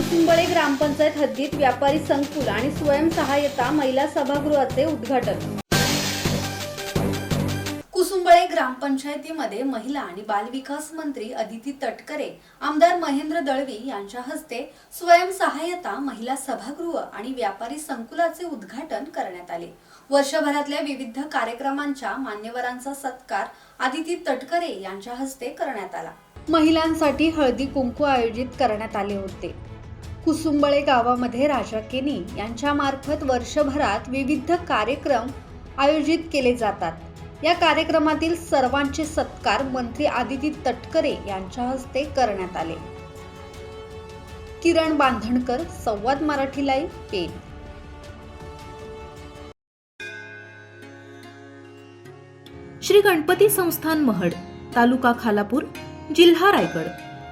कुसुंबळे ग्रामपंचायत हद्दीत व्यापारी संकुल आणि स्वयंसहाय्यता महिला सभागृहाचे उद्घाटन. कुसुंबळे ग्रामपंचायतीमध्ये महिला आणि बालविकास मंत्री अदिती तटकरे आमदार महेंद्र दळवी यांच्या हस्ते स्वयंसहाय्यता महिला सभागृह आणि व्यापारी संकुलाचे उद्घाटन करण्यात आले. वर्षभरातल्या विविध कार्यक्रमांच्या मान्यवरांचा सत्कार आदिती तटकरे यांच्या हस्ते करण्यात आला. महिलांसाठी हळदी कुंकू आयोजित करण्यात आले होते. कुसुंबळे गावामध्ये राजा केनी यांच्यामार्फत वर्षभरात विविध कार्यक्रम आयोजित केले जातात. या कार्यक्रमातील सर्वांचे सत्कार मंत्री आदिती तटकरे यांच्या हस्ते करण्यात आले. किरण बांधणकर संवाद मराठी लाईव्ह पेन श्री गणपती संस्थान महड तालुका खालापूर जिल्हा रायगड.